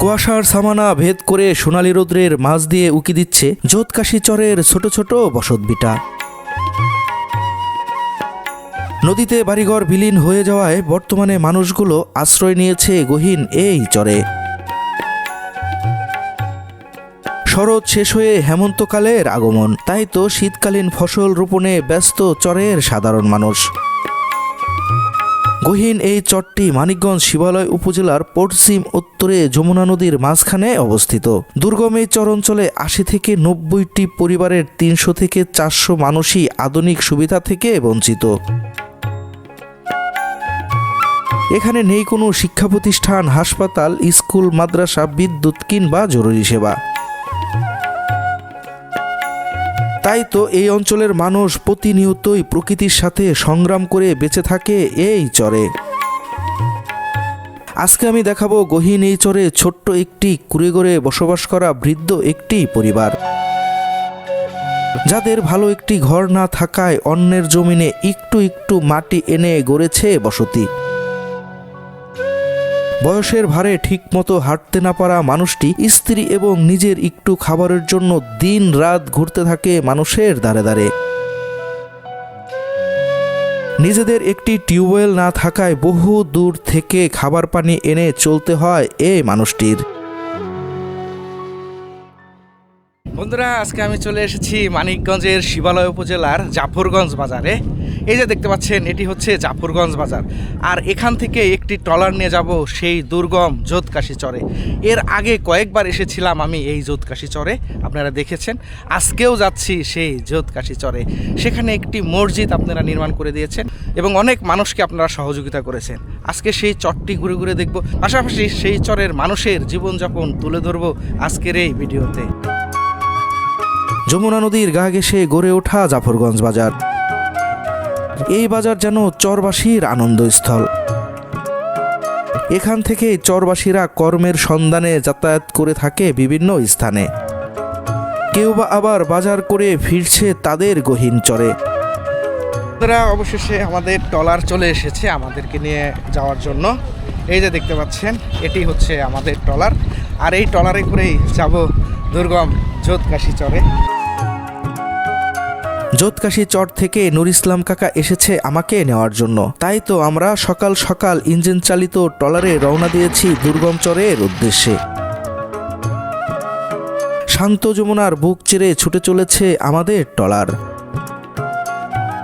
কুয়াশার সামানা ভেদ করে সোনালি রৌদ্রের মাছ দিয়ে উকি দিচ্ছে জোৎকাশি চরের ছোট ছোট বসতভিটা নদীতে বাড়িঘর বিলীন হয়ে যাওয়ায় বর্তমানে মানুষগুলো আশ্রয় নিয়েছে গহীন এই চরে। শরৎ শেষ হয়ে হেমন্তকালের আগমন, তাই তো শীতকালীন ফসল রোপণে ব্যস্ত চরের সাধারণ মানুষ। গহীন এই চরটি মানিকগঞ্জ শিবালয় উপজেলার পশ্চিম উত্তরে যমুনা নদীর মাঝখানে অবস্থিত। দুর্গম এই চর অঞ্চলে আশি থেকে নব্বইটি পরিবারের তিনশো থেকে চারশো মানুষই আধুনিক সুবিধা থেকে বঞ্চিত। এখানে নেই কোনো শিক্ষা প্রতিষ্ঠান, হাসপাতাল, স্কুল, মাদ্রাসা, বিদ্যুৎ কিংবা জরুরি সেবা। তাই তো এই অঞ্চলের মানুষ প্রতিনিয়তই প্রকৃতির সাথে সংগ্রাম করে বেঁচে থাকে এই চরে। আজকে আমি দেখাবো গহীন এই চরে ছোট্ট একটি কুড়ে গড়ে বসবাস করা বৃদ্ধ একটি পরিবার। যাদের ভালো একটি ঘর না থাকায় অন্যের জমিনে একটু একটু মাটি এনে গড়েছে বসতি। বয়সের ভারে ঠিকমতো হাঁটতে না পারা মানুষটি স্ত্রী এবং নিজের একটু খাবারের জন্য দিন রাত ঘুরতে থাকে মানুষের দ্বারে দ্বারে। নিজেদের একটি টিউবওয়েল না থাকায় বহু দূর থেকে খাবার পানি এনে চলতে হয় এই মানুষটির। বন্ধুরা, আজকে আমি চলে এসেছি মানিকগঞ্জের শিবালয় উপজেলার জাফরগঞ্জ বাজারে। এই যে দেখতে পাচ্ছেন, এটি হচ্ছে জাফরগঞ্জ বাজার। আর এখান থেকে একটি ট্রলার নিয়ে যাব, সেই দুর্গম যোধকাশি চরে। এর আগে কয়েকবার এসেছিলাম আমি এই যোধকাশি চরে, আপনারা দেখেছেন। আজকেও যাচ্ছি সেই যোধকাশি চরে। সেখানে একটি মসজিদ আপনারা নির্মাণ করে দিয়েছেন এবং অনেক মানুষকে আপনারা সহযোগিতা করেছেন। আজকে সেই চরটি ঘুরে ঘুরে দেখব। পাশাপাশি সেই চরের মানুষের জীবনযাপন তুলে ধরবো আজকের এই ভিডিওতে। যমুনা নদীর গা ঘেসে গড়ে ওঠা জাফরগঞ্জ বাজার। এই বাজার যেন চরবাসীর আনন্দস্থল। এখান থেকে চরবাসীরা কর্মের সন্ধানে যাতায়াত করে থাকে বিভিন্ন স্থানে। কেউ বা আবার বাজার করে ফিরছে তাদের গহীন চরে। বন্ধুরা, অবশেষে আমাদের ট্রলার চলে এসেছে আমাদেরকে নিয়ে যাওয়ার জন্য। এই যে দেখতে পাচ্ছেন, এটি হচ্ছে আমাদের ট্রলার। আর এই ট্রলারে করেই যাব দুর্গম যোধকাশি চরে। যোধকাশি চর থেকে নুর ইসলাম কাকা এসেছে আমাকে নেওয়ার জন্য। তাই তো আমরা সকাল সকাল ইঞ্জিন চালিত ট্রলারে রওনা দিয়েছি দুর্গম চরের উদ্দেশ্যে। শান্ত যমুনার বুক চিরে ছুটে চলেছে আমাদের ট্রলার।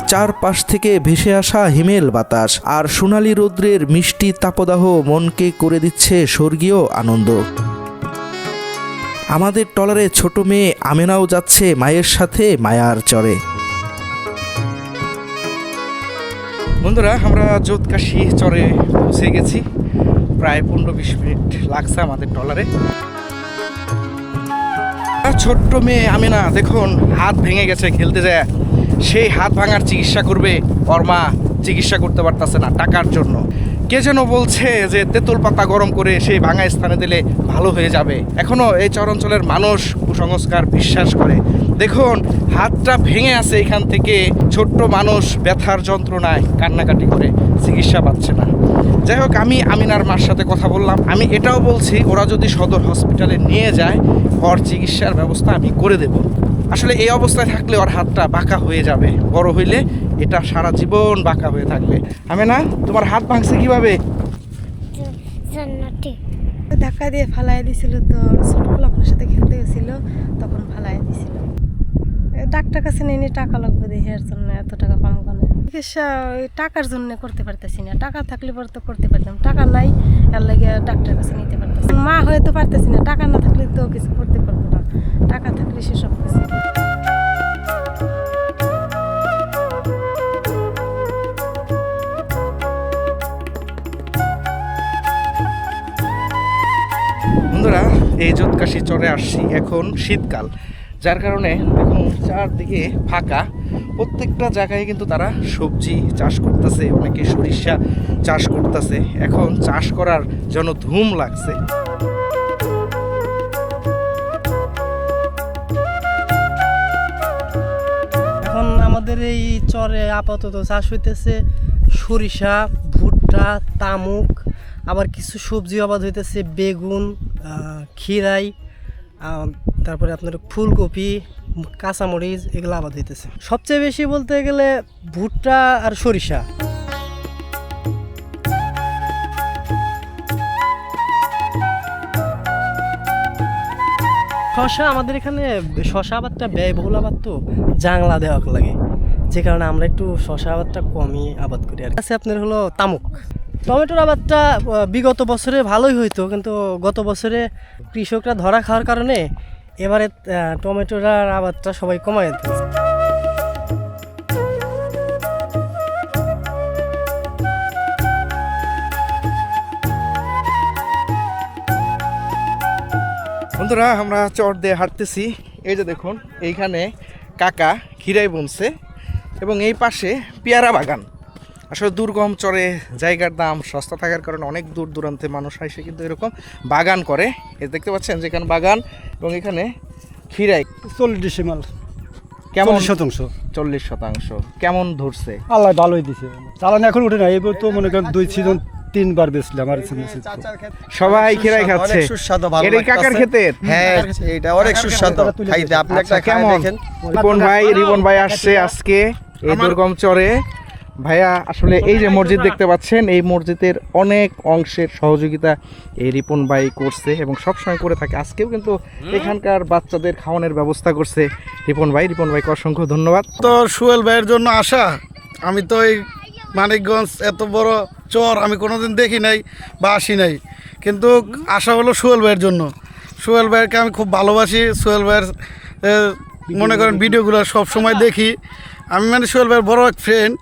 চারপাশ থেকে ভেসে আসা হিমেল বাতাস আর সোনালি রৌদ্রের মিষ্টি তাপদাহ মনকে করে দিচ্ছে স্বর্গীয় আনন্দ। আমাদের টলারে ছোট মেয়ে আমেনাও যাচ্ছে মায়ের সাথে মায়ার চরে। বন্ধুরা, আমরা যোধকাশি চরে পৌঁছে গেছি। প্রায় পনেরো বিশ মিনিট লাগছে আমাদের টলারে। ছোট্ট মেয়ে আমেনা, দেখুন, হাত ভেঙে গেছে খেলতে যায়। সেই হাত ভাঙার চিকিৎসা করবে ওর মা। চিকিৎসা করতে পারতেছে না টাকার জন্য। কে যেন বলছে যে তেঁতুল পাতা গরম করে সেই ভাঙা স্থানে দিলে ভালো হয়ে যাবে? এখনও এই চরাঞ্চলের মানুষ কুসংস্কার বিশ্বাস করে। দেখুন, হাতটা ভেঙে আছে এখান থেকে ছোট্ট মানুষ ব্যথার যন্ত্রণায় কান্নাকাটি করে, চিকিৎসা পাচ্ছে না। যাই হোক, আমি আমিনার মার সাথে কথা বললাম। আমি এটাও বলছি, ওরা যদি সদর হসপিটালে নিয়ে যায় ওর চিকিৎসার ব্যবস্থা আমি করে দেব। আসলে এই অবস্থায় থাকলে ওর হাতটা বাঁকা হয়ে যাবে। বড় হইলে এটা সারা জীবন বাঁকা হয়ে থাকবে। আমি না তোমার হাত ভাঙছে কীভাবে? ধাক্কা দিয়ে ফালাই দিছিল তো ছোটগুলো আপনার সাথে খেলতে গেছিল তখন ফালাই দিছিল। ডাক্তার কাছে নিয়ে টাকা লাগবে দেখে এর জন্য এত টাকা পাম কেন? চিকিৎসা ওই টাকার জন্য করতে পারতেছি না। টাকা থাকলে পরে তো করতে পারতাম। টাকা নাই এর লাগে ডাক্তার কাছে নিতে পারতেছি না। মা হয়ে তো পারতেছি না। টাকা না থাকলে তো কিছু করতে টাকা থাকলে সেসব কিছু বন্ধুরা, এই যোৎকাশি চরে আসছি এখন শীতকাল, যার কারণে দেখুন চারদিকে ফাঁকা। প্রত্যেকটা জায়গায় কিন্তু তারা সবজি চাষ করতেছে, অনেকে সরিষা চাষ করতেছে। এখন চাষ করার জন্য ধুম লাগছে। আমাদের এই চরে আপাতত চাষ হইতেছে সরিষা, ভুট্টা, তামুক, আবার কিছু সবজি আবাদ হইতেছে বেগুন খিরাই তারপরে আপনার ফুলকপি, কাঁচামরিচ, এগুলো আবাদ হইতেছে। সবচেয়ে বেশি বলতে গেলে ভুট্টা আর সরিষা। শশা আমাদের এখানে শশা আবাদটা ব্যয়বহুল আবাদ তো, জাংলা দেওয়া লাগে। যে কারণে আমরা একটু শশা আবাদটা কমই আবাদ করি আর আছে আপনার হলো তামুক। টমেটোর আবাদটা বিগত বছরে ভালোই হইতো, কিন্তু গত বছরে কৃষকরা ধরা খাওয়ার কারণে এবারে টমেটোর আবাদটা সবাই কমাই দিয়েছে বন্ধুরা, আমরা চট দিয়ে হাঁটতেছি। এই যে দেখুন, এইখানে কাকা খিরাই বুনছে। এবং এই পাশে পেয়ারা বাগান। আসলে দুর্গম চরে জায়গার দাম সস্তা থাকার কারণে অনেক দূর দূরান্তে মানুষ এসে কিন্তু এরকম বাগান করে। এই দেখতে পাচ্ছেন যেখানে বাগান এবং এখানে খিরাই চল্লিশ ডিসিমাল কেমন? শতাংশ। চল্লিশ শতাংশ। কেমন ধরছে? আল্লাহ ভালোই দিছে। চালান এখন উঠে না এবার তো মনে করেন দুই সিজন তিনবার বেচলাম আর সবাই খিরাই খাচ্ছে। সুস্বাদু ভালো এটা কাকার। ক্ষেতের? হ্যাঁ এটা অনেক সুস্বাদু। খাইতে আপনি একটা আচ্ছা, কেমন? দেখেন। রিপন ভাই রিপন ভাই আসছে আজকে। এই দুর্গম চরে ভাইয়া আসলে এই যে মসজিদ দেখতে পাচ্ছেন এই মসজিদের অনেক অংশের সহযোগিতা এই রিপন ভাই করছে এবং সবসময় করে থাকে। আজকেও কিন্তু এখানকার বাচ্চাদের খাওয়ানোর ব্যবস্থা করছে রিপন ভাই। রিপন ভাইকে অসংখ্য ধন্যবাদ। তো সুয়েল ভাইয়ের জন্য আসা আমি তো এই মানিকগঞ্জ এত বড় চর আমি কোনোদিন দেখি নাই বা আসি নাই। কিন্তু আশা হলো সুয়েল ভাইয়ের জন্য। সুয়েল ভাইয়েরকে আমি খুব ভালোবাসি। সুয়েল ভাইয়ের মনে করেন ভিডিওগুলো সব সময় দেখি। আমি মানে সুয়েল ভাইয়ের বড় এক ফ্রেন্ড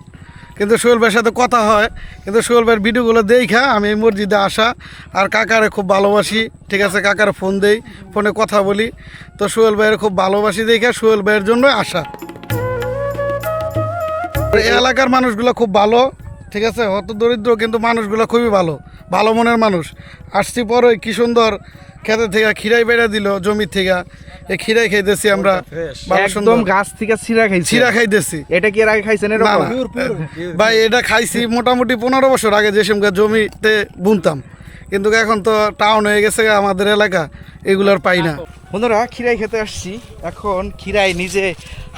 কিন্তু সোহেল ভাইয়ের সাথে কথা হয় কিন্তু সোহেল ভাইয়ের ভিডিওগুলো দেখা আমি এই মসজিদে আসা আর কাকারে খুব ভালোবাসি ঠিক আছে? কাকারে ফোন দেই ফোনে কথা বলি। তো সোহেল ভাইয়ের খুব ভালোবাসি দেখে সোহেল ভাইয়ের জন্য আসা। এই এলাকার মানুষগুলো খুব ভালো ঠিক আছে? অত দরিদ্র কিন্তু মানুষগুলো খুবই ভালো ভালো মনের মানুষ। আসছি পরে কি সুন্দর খেতে থেকে খিরাই বেড়া দিল জমি থেকে। এই খিরাই খাইতেছি আমরা। একদম সুন্দর। গাছ থেকে ছিঁড়া খাইছে। ছিরা খাইতেছি। এটা কি এর আগে খাইছেন না এরকম? ভাই এটা খাইছি মোটামুটি পনেরো বছর আগে যে সময় জমিতে বুনতাম। কিন্তু এখন তো টাউন হয়ে গেছে আমাদের এলাকা। এগুলোর পাই না। বন্ধুরা খিরাই খেতে আসছি। এখন খিরাই নিজে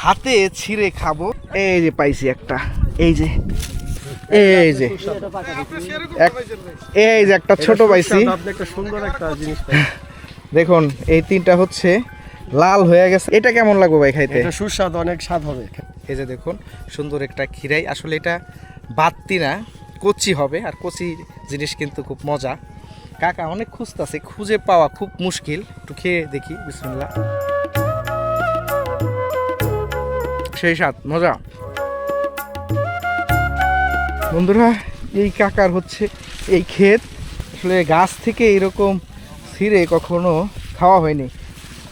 হাতে ছিঁড়ে খাব। এই যে পাইছি একটা। এই যে এই যে। এই যে একটা ছোট পাইছি। একটা সুন্দর একটা জিনিস দেখুন এই তিনটা হচ্ছে লাল হয়ে গেছে। এটা কেমন লাগবে ভাই খাইতে? সুস্বাদু অনেক স্বাদ হবে। এই যে দেখুন সুন্দর একটা খিরাই আসলে এটা বাত্তি না কচি হবে। আর কচি জিনিস কিন্তু খুব মজা। কাকা অনেক খুঁজতেছে। খুঁজে পাওয়া খুব মুশকিল। একটু খেয়ে দেখি বিসমিল্লা সেই স্বাদ মজা। বন্ধুরা, এই কাকার হচ্ছে এই ক্ষেত। আসলে গাছ থেকে এরকম ছিঁড়ে কখনো খাওয়া হয়নি।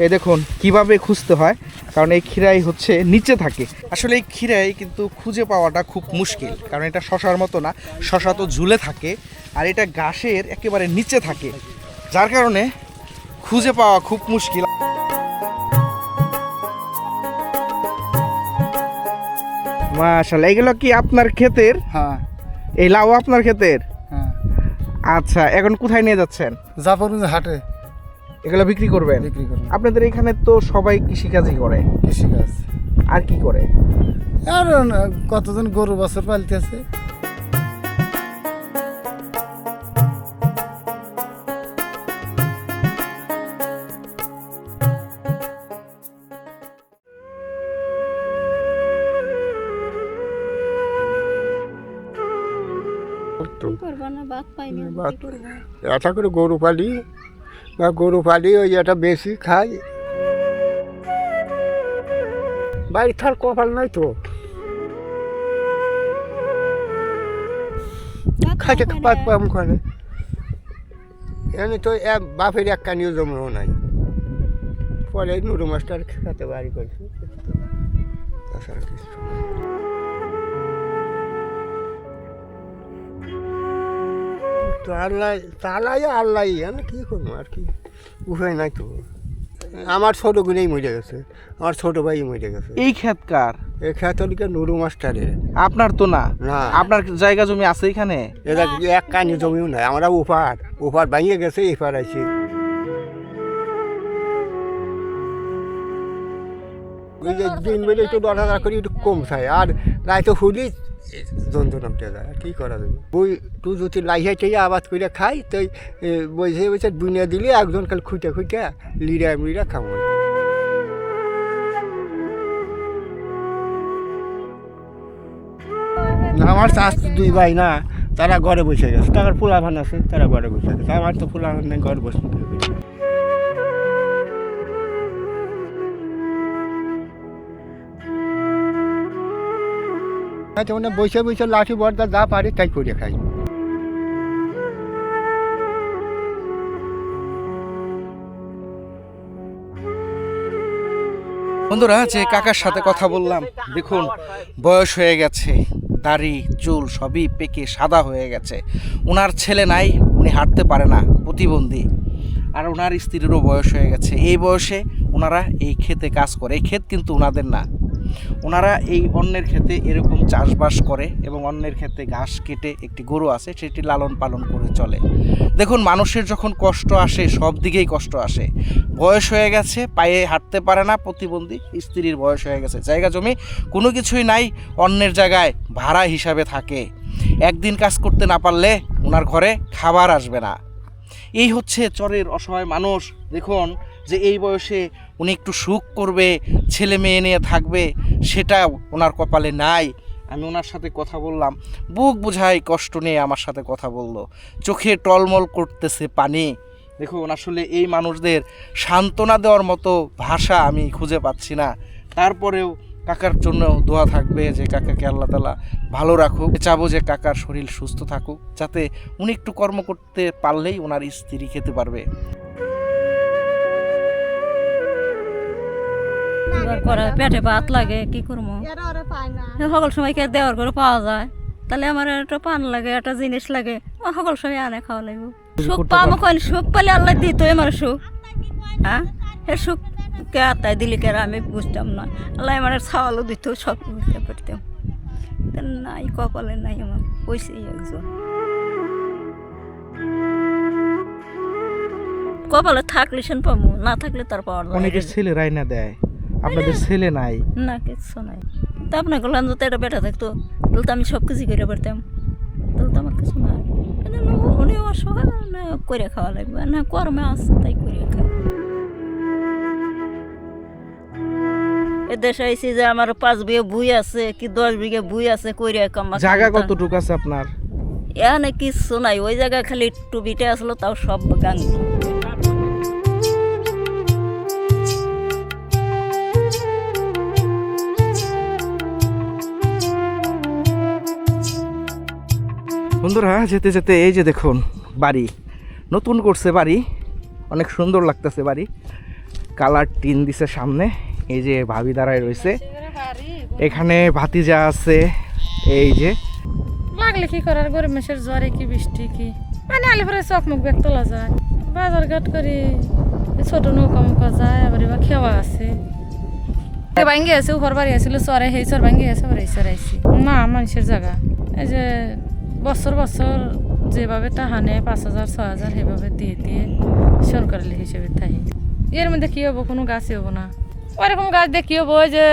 এই দেখুন, কীভাবে খুঁজতে হয়? কারণ এই ক্ষীরাই হচ্ছে নিচে থাকে। আসলে এই ক্ষীরাই কিন্তু খুঁজে পাওয়াটা খুব মুশকিল, কারণ এটা শশার মতো না, শশা তো ঝুলে থাকে আর এটা গাছের একেবারে নিচে থাকে। যার কারণে খুঁজে পাওয়া খুব মুশকিল। মাশাল্লাহ এগুলো কি আপনার ক্ষেতের? হ্যাঁ। এই লাউ আপনার ক্ষেতের? হ্যাঁ। আচ্ছা এখন কোথায় নিয়ে যাচ্ছেন? জাফরগঞ্জ হাটে। এগুলো বিক্রি করবেন? বিক্রি করবেন আপনাদের এখানে তো সবাই কৃষিকাজই করে। কৃষিকাজ। আর কি করে? আর কতজন গরু বছর পালতেছে? না বাদ এটা করে? গরু পালি। বা গরু পালি ওই এটা বেশি খাই। বাড়ি থার কপাল নাই তো। খাইতে পাত পাম করে এনে তো এক বাপের এক কানিও জমিও নাই। পরে নুরু মাস্টার খেতে বাড়ি করছে। তাছাড়া কিছু তো আল্লাহ তালাই আল্লাহ আমি কী করব আর কি? উপায় নাই তো। আমার ছোটোগুলোই মরে গেছে। আমার ছোটো ভাই মরে গেছে। এই ক্ষেতকার এই ক্ষেত নুরু মাস্টারে আপনার তো না। না। আপনার জায়গা জমি আছে এখানে? এটা এক কানি জমিও নাই। আমরা উপহার উপহার ভাঙিয়ে গেছে এপার আছি ওই যে দিন বেলে একটু দশ হাজার করে একটু কম চাই। আর রায় তো হুলিস যন্ত্রণা উঠে যায়। আর করা যাবে? বই তুই যদি আবাদ করে খাই তো বসে দিলে একজন কাল খুঁটে খুঁটে লিরা মিরা খাব আমার চাষ দুই ভাই না, তারা ঘরে বসে গেছে। তার ফুলাভান আছে, তারা ঘরে বসে গেছে। আমার তো ফুলাভান নেই, ঘরে বসে আচ্ছা মানে বসে বসে লাঠি বর্দা যা পারে তাই করে খাই। বন্ধুরা, যে কাকার সাথে কথা বললাম, দেখুন, বয়স হয়ে গেছে, দাড়ি, চুল সবই পেকে সাদা হয়ে গেছে। ওনার ছেলে নাই, উনি হাঁটতে পারে না, প্রতিবন্ধী। আর ওনার স্ত্রীরও বয়স হয়ে গেছে। এই বয়সে ওনারা এই ক্ষেতে কাজ করে, এই ক্ষেত কিন্তু ওনাদের না। ওনারা এই অন্যের ক্ষেতে এরকম চাষবাস করে এবং অন্যের ক্ষেতে ঘাস কেটে একটি গরু আছে, সেটি লালন পালন করে চলে। দেখুন, মানুষের যখন কষ্ট আসে, সব দিকেই কষ্ট আসে। বয়স হয়ে গেছে, পায়ে হাঁটতে পারে না প্রতিবন্ধী, স্ত্রীর বয়স হয়ে গেছে। জায়গা জমি কোনো কিছুই নাই অন্যের জায়গায় ভাড়া হিসাবে থাকে। একদিন কাজ করতে না পারলে ওনার ঘরে খাবার আসবে না। এই হচ্ছে চরের অসহায় মানুষ। দেখুন, যে এই বয়সে উনি একটু সুখ করবে, ছেলে মেয়ে নিয়ে থাকবে সেটা ওনার কপালে নাই। আমি ওনার সাথে কথা বললাম, বুক বুঝাই কষ্ট নিয়ে আমার সাথে কথা বলল। চোখে টলমল করতেছে পানি। দেখুন, আসলে এই মানুষদের সান্ত্বনা দেওয়ার মতো ভাষা আমি খুঁজে পাচ্ছি না। তারপরেও কাকার জন্য দোয়া থাকবে যে কাকাকে আল্লাহ তালা ভালো রাখুক। চাবো যে কাকার শরীর সুস্থ থাকুক, যাতে উনি একটু কর্ম করতে পারলেই ওনার স্ত্রী খেতে পারবে। এবার করে পেটে ভাত লাগে কি করব? সকল সময় কে দেওয়ার করে পাওয়া যায়? তাহলে আমার একটা পান লাগে একটা জিনিস লাগে সকল সময় আনে খাওয়া লাগবে। সুখ পাবো কেন সুখ পেলে আল্লাহ দিত আমার সুখ। হ্যাঁ? হে সুখ কে আত্মায় দিলি কে আমি বুঝতাম না। আল্লাহ আমার ছাওয়ালও দিত সব বুঝতে পারতাম। তা নাই কপালে নাই আমার কইছে একজন। কপালে থাকলে সেন পাবো না থাকলে তার পাওয়ার। অনেকের ছেলে রায়না দেয়। আপনাদের ছেলে নাই। না কিচ্ছু নাই। তা আপনার বললাম যদি একটা বেটা থাকতো তাহলে তো আমি সব কিছু করে পারতাম। তাহলে তো আমার কিছু নাই। উনি অসহায় না করে খাওয়া লাগবে। না কর্মে আসছে তাই করে এ দেশে আইসি যে আমার পাঁচ বিঘে বুই আছে কি দশ বিঘে বুই আছে কইরে কামা জায়গা কতটুকু আছে আপনার? এখানে কিচ্ছু নাই ওই জায়গা খালি একটু বিটে আসলো তাও সব গান বন্ধুরা, যেতে যেতে এই যে দেখুন, বাড়ি। নতুন করছে বাড়ি। অনেক সুন্দর লাগতেছে বাড়ি। কালার টিন দিছে সামনে। এই যে ভাবি দাঁড়ায় রয়েছে। এখানে ভাতিজা আছে। এই যে। লাগলে কি করার? গরিব মেসের জ্বরে কি, বৃষ্টি কি? মানে আলে পরে চোখ মুখ বেগ তোলা যায়। বাজার ঘাট করি ছোট নৌকা মুখা যায়, আবার এবার খেওয়া আছে। ভাঙ্গি আছে, উপর বাড়ি আছিল চরে সেই চর ভাঙ্গি আছে, আবার এই চর আইছি। না মানুষের জায়গা। এই যে বছর বছর যেভাবে টাহা নেয় পাঁচ হাজার ছ হাজার সেভাবে দিয়ে দিয়ে সরকারি হিসেবে থাকি। এর মধ্যে কি হব? কোনো গাছই হব না। ওরকম গাছ কি হব? যে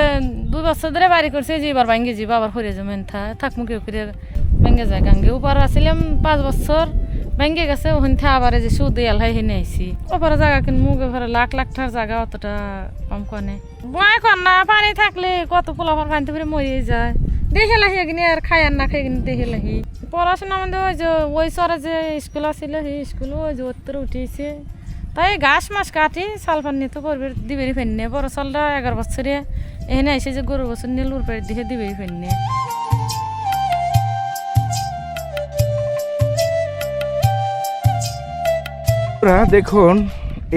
দু বছর ধরে বাড়ি করছে যে এবার ভাঙ্গে যাব আবার হরে যাব থা থাকমু কেউ ভেঙে যায়। গাঙ্গে উপর আসছিলাম পাঁচ বছর, ভেঙে গেছে, ওখান থেকে আবার যে সুদ হয় হেনে আইসি ওপরে জায়গা কিন মুখ এবারে লাখ লাখ টাকার জায়গা অতটা কম কনে। বয় কর না, পানি থাকলে কত পোলাপার পানিতে করে মরিয়ে যায়। দেখে লাহি কিনে আর খাই আর না খাই কিনে দেখে লাহি পড়াশোনা আমাদের ওই যে, ওই সরে যে স্কুল আছিল, সেই স্কুল ওই যে উত্তর উঠিয়েছে। তাই ঘাস মাছ কাটি চাল পানি তো করবে, দিবেরি ফেননে। বড় চালটা এগারো বছরে। এখানে এসে যে গরু বছর নিয়ে লুর পেড়ে দিয়ে দিবেরি ফেননে। দেখুন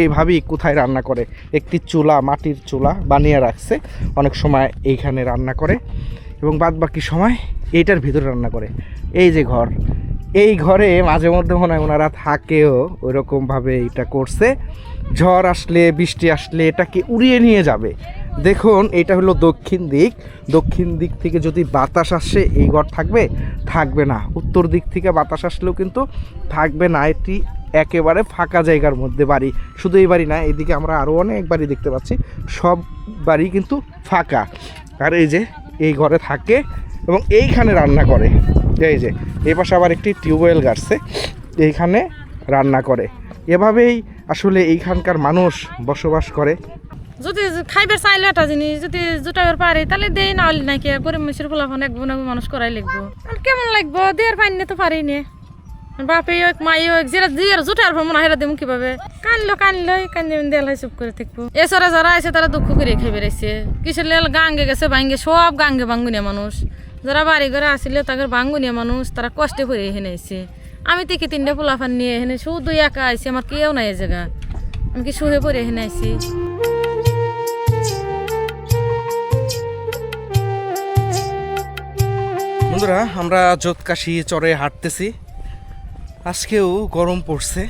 এই ভাবি কোথায় রান্না করে। একটি চুলা, মাটির চুলা বানিয়ে রাখছে। অনেক সময় এইখানে রান্না করে। এবং বাদ বাকি সময় এইটার ভিতরে রান্না করে। এই যে ঘর, এই ঘরে মাঝে মধ্যে মনে হয় ওনারা থাকেও, ওইরকমভাবে এটা করছে। ঝড় আসলে, বৃষ্টি আসলে এটাকে উড়িয়ে নিয়ে যাবে। দেখুন, এটা হলো দক্ষিণ দিক। দক্ষিণ দিক থেকে যদি বাতাস আসে, এই ঘর থাকবে? থাকবে না। উত্তর দিক থেকে বাতাস আসলেও কিন্তু থাকবে না। এটি একেবারে ফাঁকা জায়গার মধ্যে বাড়ি। শুধু এই বাড়ি না, এদিকে আমরা আরও অনেক বাড়ি দেখতে পাচ্ছি। সব বাড়ি কিন্তু ফাঁকা। আর এই যে এই ঘরে থাকে এবং এইখানে রান্না করে। এই যে, এই পাশে আবার একটি টিউবওয়েল গাছে এইখানে রান্না করে। এভাবেই আসলে এইখানকার মানুষ বসবাস করে। যদি খাইবার চাইলে একটা জিনিস, যদি জুটাবার পারে, তাহলে দেই, না হলে নাকি গরিব মানুষের ফলাফল এক বোন মানুষ করাই লাগবো কেমন লাগবো? দেওয়ার পাইনি তো পারি নে বাপে হোক, মাই হোক যেটা দিয়ে জুটার মনে হয় দেবো কীভাবে? কানলো কানলো কান্দি দেয়াল হয় চুপ করে থাকব। এছাড়া যারা আছে তারা দুঃখ করে খেয়ে বেড়াইছে। কিসের লেল গাঙ্গে গেছে ভাঙ্গে, সব গাঙ্গে বাঙ্গুনিয়া মানুষ। যারা বাড়ি ঘরে আসলে তাদের বাঙ্গুনিয়া মানুষ, তারা কষ্টে করে এখানে আইছে। আমি থেকে তিনটা পোলাফান নিয়ে এখানে শুধু একা আইছি, আমার কেউ নাই এই জায়গা। আমি কি শুয়ে পড়ে এখানে আইছি? বন্ধুরা, আমরা যোতকাশি চরে হাঁটতেছি। আজকেও গরম পড়ছে।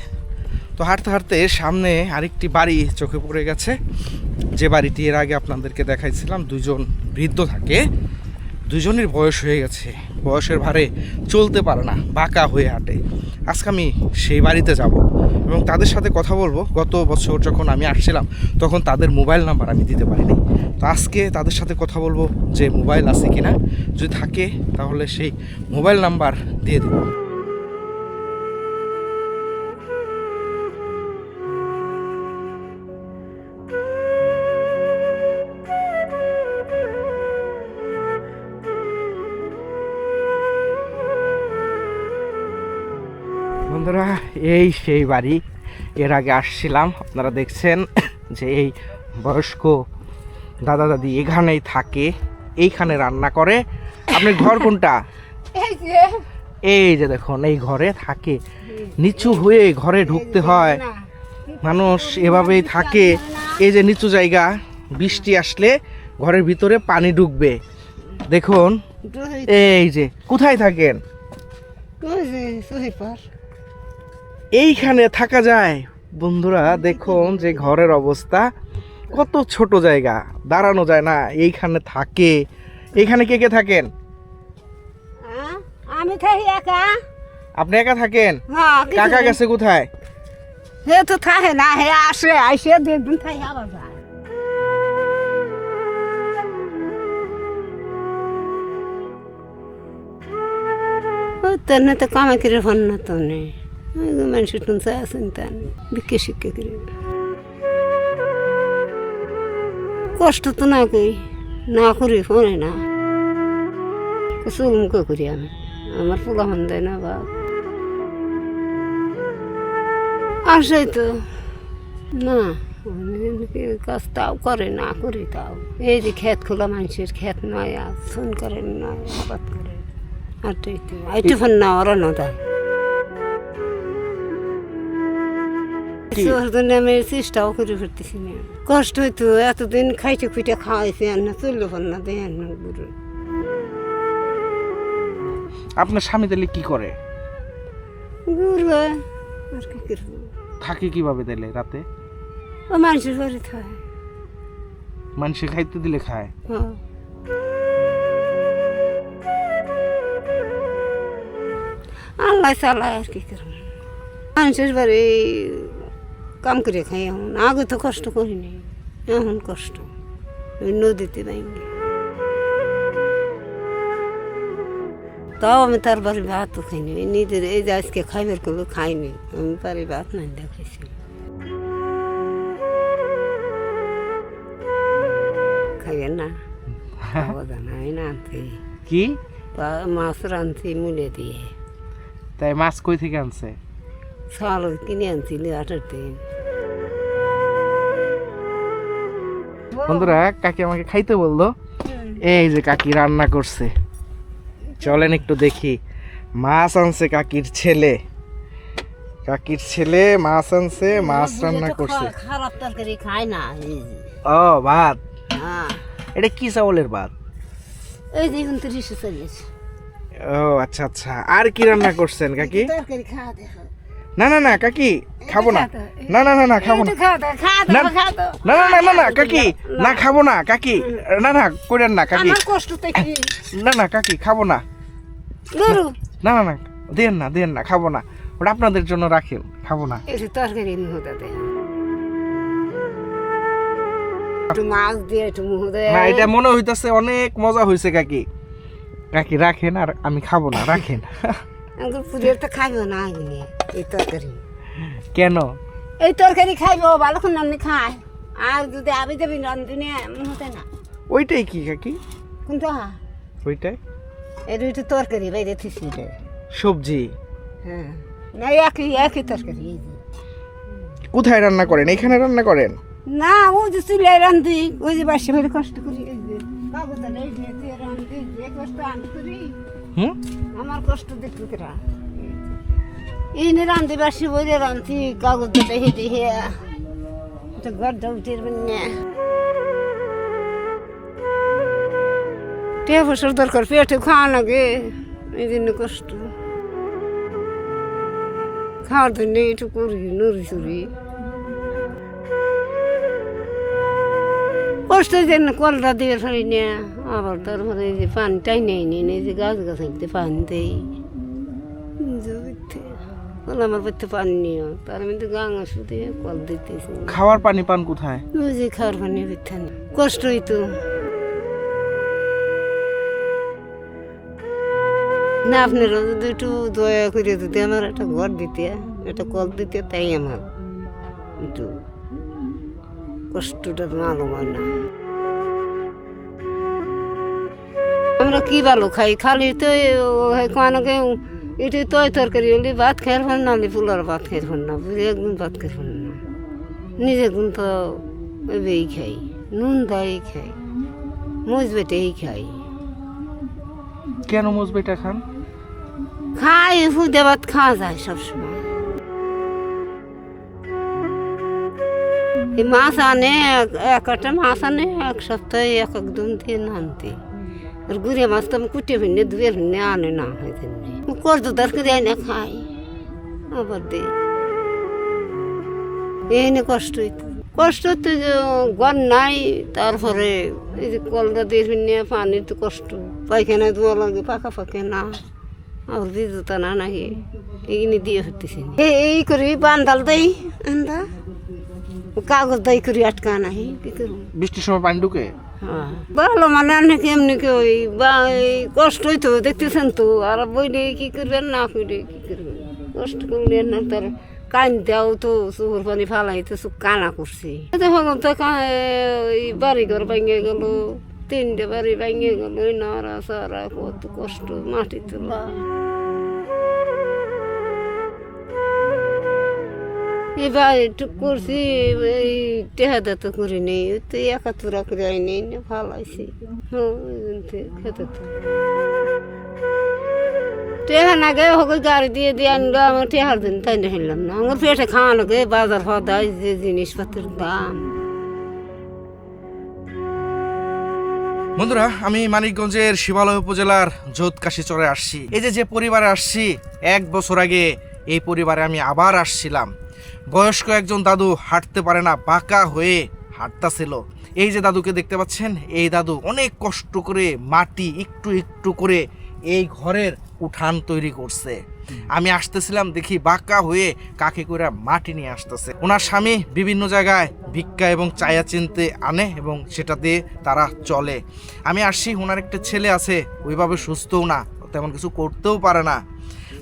তো হাঁটতে হাঁটতে সামনে আরেকটি বাড়ি চোখে পড়ে গেছে। যে বাড়িটি এর আগে আপনাদেরকে দেখাইছিলাম, দুজন বৃদ্ধ থাকে। দুজনের বয়স হয়ে গেছে। বয়সের ভারে চলতে পারে না, বাঁকা হয়ে হাঁটে। আজকে আমি সেই বাড়িতে যাব এবং তাদের সাথে কথা বলব। গত বছর যখন আমি আসছিলাম, তখন তাদের মোবাইল নাম্বার আমি দিতে পারিনি। তো আজকে তাদের সাথে কথা বলব যে মোবাইল আছে কিনা। যদি থাকে, তাহলে সেই মোবাইল নাম্বার দিয়ে দেবো। এই সেই বাড়ি। এর আগে আসছিলাম আপনারা দেখছেন যে এই বয়স্ক দাদা দাদি এখানেই থাকে এইখানে রান্না করে। আপনার ঘর কোনটা? এই যে। দেখুন এই ঘরে থাকে। নিচু হয়ে ঘরে ঢুকতে হয়। মানুষ এভাবেই থাকে। এই যে নিচু জায়গা বৃষ্টি আসলে ঘরের ভিতরে পানি ঢুকবে। দেখুন এই যে কোথায় থাকেন? এইখানে থাকা যায়। বন্ধুরা দেখুন যে ঘরের অবস্থা। কত ছোট জায়গা দাঁড়ানো যায় না এইখানে থাকে। এইখানে কে কে থাকেন? আমি থাকি একা। আপনি একা থাকেন? কাকা গেছে কোথায়? হে তো থাকে না হে আসে আইসে দুই দিন থাকি আবার যায়। তেনে তো কামে করে ফোন না তো নেই। মানুষ টুনছে আছেন তেন বিকে শিক্ষে করে কষ্ট তো না কই না করি ফোনে না কিছু মুখে করি আমি আমার পোলা হন দেয় না বা আসে তো না কাজ তাও করে না করি তাও এই যে ক্ষেত খোলা মানুষের ক্ষেত নয় আর ফোন করেন নয় আবাদ করে আর তো আইটু ফোন না ওরা না দেয় ওর জন্য আমি চেষ্টাও করে ফিরতেছি না। কষ্ট হইতো এতদিন খাইতে খুঁটে খাওয়াইছে আর না চলল না দেয় না আপনার স্বামী তাহলে কি করে? ঘুরবে আর কি করব? থাকে কীভাবে দিলে রাতে? ও মানুষের বাড়ি থাকে মানুষে খাইতে দিলে খায়? হ্যাঁ। আল্লাহ চালায় আর কি করব? মানুষের বাড়ি কাম করে খাই এখন। আগে তো কষ্ট করিনি এখন কষ্ট। ওই নদীতে বাইঙ্গে তাও আমি তার বাড়ি ভাতও খাইনি নিজের এই যে আজকে খাইবার করব খাইনি আমি বাড়ি ভাত নাই দেখাইছি খাইবেন না আমি না আনছি কি? মাছ রাঁধছি মুলে দিয়ে। তাই মাছ কই থেকে আনছে? চাল কিনে আনছিল আটার দিন বন্ধুরা কাকি আমাকে খাইতে বলল। এই যে কাকি রান্না করছে। চলেন একটু দেখি। মাছ আনছে কাকির ছেলে। কাকির ছেলে মাছ আনছে মাছ রান্না করছে। খারাপ তরকারি খায় না ও ভাত? হ্যাঁ। এটা কি চাউলের ভাত? এই যে উনত্রিশে চল্লিশ। ও আচ্ছা আচ্ছা। আর কি রান্না করছেন কাকি? তরকারি খাওয়া দেখো। না না না কাকি খাব না না না না না খাব না না না না না না কাকি না খাব না কাকি না না করেন না কাকি কষ্ট না না কাকি খাব না না না না দেন না দেন না খাব না ওটা আপনাদের জন্য রাখেন খাব না তরকারি মুহূর্তে দেয় একটু মাছ দিয়ে একটু না এটা মনে হইতাছে অনেক মজা হয়েছে কাকি কাকি রাখেন আর আমি খাব না রাখেন আমাদের তো খাইবো না এগুলি এই তরকারি। কেন? এই তরকারি খাইবো ভালোক্ষণ রান্ধি খায়। আর যদি আবি যাবি রান্ধি মুহূর্তে না। ওইটাই কি কাকি? কিন্তু ওইটাই? এর একটু তরকারি বাইরে থিসি। সবজি? হ্যাঁ। না একই একই তরকারি কোথায় রান্না করেন? এখানে রান্না করেন? না ও যে চুলে রান্ধি ওই যে বাসি কষ্ট করি এই যে। এই রান্ধি যে কষ্ট আমি করি। হুম? আমার কষ্ট দেখতে কেরা। এই নে রান্ধি বাসি বইরে রান্ধি কাগজটা দেখে দেখে এটা গড়টা উঠে না। টিয়া ফসল দরকার, পেটে খাওয়া লাগে। এই জন্য কষ্ট। খাওয়ার জন্য একটু করি নুরি চুরি কষ্টের জন্য কলটা দিয়ে ফেলি না আবার তারপরে এই যে পানিটাই নেই নি যে গাছ গাছাইতে পানি দেই। কল আমার বাড়িতে পানি নিও তার মধ্যে গাঙা শুধু কল দিতেছি। খাওয়ার পানি পান কোথায়? ওই যে খাওয়ার পানি পেতে না কষ্টই তো। না আপনারা যদি একটু দয়া করে যদি আমার একটা ঘর দিতে একটা কল দিতে তাই আমার। একটু কষ্টটা মালুম হয় না আমরা কি ভালো খাই? খালি তো কানকে এটি তয় তরকারি হলে ভাত খাইর ফোন না ফুলার ভাত খাইর ফোন না বুঝে একদম ভাত খাইর ফোন না। নিজে গুণ তো ওইভাবেই খাই নুন দাই খাই মুজ বেটেই খাই। কেন মজবেটা খান? খাই ফুদে ভাত খাওয়া যায় সবসময়। মাছ আনে এক- এক একটা মাছ আনে এক সপ্তাহে এক এক একদম দিন আনতে আর গুড়ে মাছ তো আমি কুটে ফিরনে ধুয়ে ফিরনে আনে না হয় জন্যে কষ্ট তরকারি আনে খাই আবার দে এই নিয়ে কষ্ট হইতো কষ্ট তো গন নাই তারপরে এই যে কলটা দিয়ে ফিরনে পানির তো কষ্ট পায়খানা ধোয়া লাগে পাকা পাকে না আর বিদ্যুৎ না নাকি এগুলি দিয়ে হতেছে এই করি বান্দাল দেই আন্দা কাগজ দাই করি আটকা নাই কি করব বৃষ্টির সময় পানি ঢুকে? হ্যাঁ। ভালো মানে অনেক এমনি কি ওই বা কষ্টই তো দেখতেছেন তো আর বইলে কি করবেন না করলে কি করবেন? কষ্ট করলে না তার কান দেও তো চুপুর পানি ফালাই তো চুপ কানা করছি। তখন তো এই বাড়ি ঘর ভেঙে গেল তিনটে বাড়ি ভেঙে গেল ওই নাড়া সারা কত কষ্ট মাটি তোলা এবার একটু করছি, এই টেহাদা তো করি নেই, তো একাতুরা করে আইনি না ভালো আইছি। খেতে তো। টেহা না গে হোক গাড়ি দিয়ে দিয়ে আনলো, আমার টেহার দিন তাই না হেললাম না। আমার পেটে খাওয়ানো গে বাজার হদায় যে জিনিসপত্রের দাম। বন্ধুরা, আমি মানিকগঞ্জের শিবালয় উপজেলার যোধকাশি চরে আসছি। এই যে যে পরিবারে আসছি, এক বছর আগে এই পরিবারে আমি আবার আসছিলাম। বয়স্ক একজন দাদু হাঁটতে পারে না, বাঁকা হয়ে হাঁটতাছিল। এই যে দাদুকে দেখতে পাচ্ছেন, এই দাদু অনেক কষ্ট করে মাটি একটু একটু করে এই ঘরের উঠান তৈরি করছে। আমি আসতেছিলাম দেখি বাঁকা হয়ে কাকে করে মাটি নিয়ে আসতেছে। ওনার স্বামী বিভিন্ন জায়গায় ভিক্ষা এবং চায়া চিনতে আনে এবং সেটা দিয়ে তারা চলে। আমি আসছি ওনার একটা ছেলে আছে, ওইভাবে সুস্থও না, তেমন কিছু করতেও পারে না।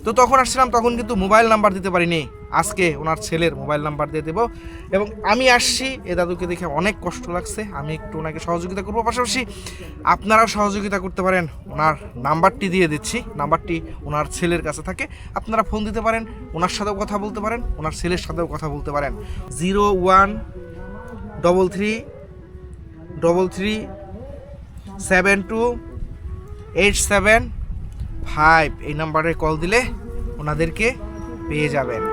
তো তখন আসছিলাম, তখন কিন্তু মোবাইল নাম্বার দিতে পারিনি। আজকে ওনার ছেলের মোবাইল নাম্বার দিয়ে দেবো। এবং আমি আসছি, এ দাদুকে দেখে অনেক কষ্ট লাগছে। আমি একটু ওনাকে সহযোগিতা করব। পাশাপাশি আপনারাও সহযোগিতা করতে পারেন। ওনার নাম্বারটি দিয়ে দিচ্ছি। নাম্বারটি ওনার ছেলের কাছে থাকে। আপনারা ফোন দিতে পারেন, ওনার সাথেও কথা বলতে পারেন, ওনার ছেলের সাথেও কথা বলতে পারেন। Zero one double three double three seven two eight seven five এই নাম্বারে কল দিলে ওনাদেরকে পেয়ে যাবেন।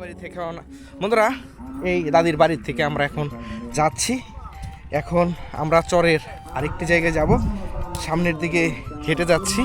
বাড়ি থেকে বন্ধুরা, এই দাদির বাড়ির থেকে আমরা এখন যাচ্ছি। এখন আমরা চরের আরেকটি জায়গায় যাব। সামনের দিকে হেঁটে যাচ্ছি।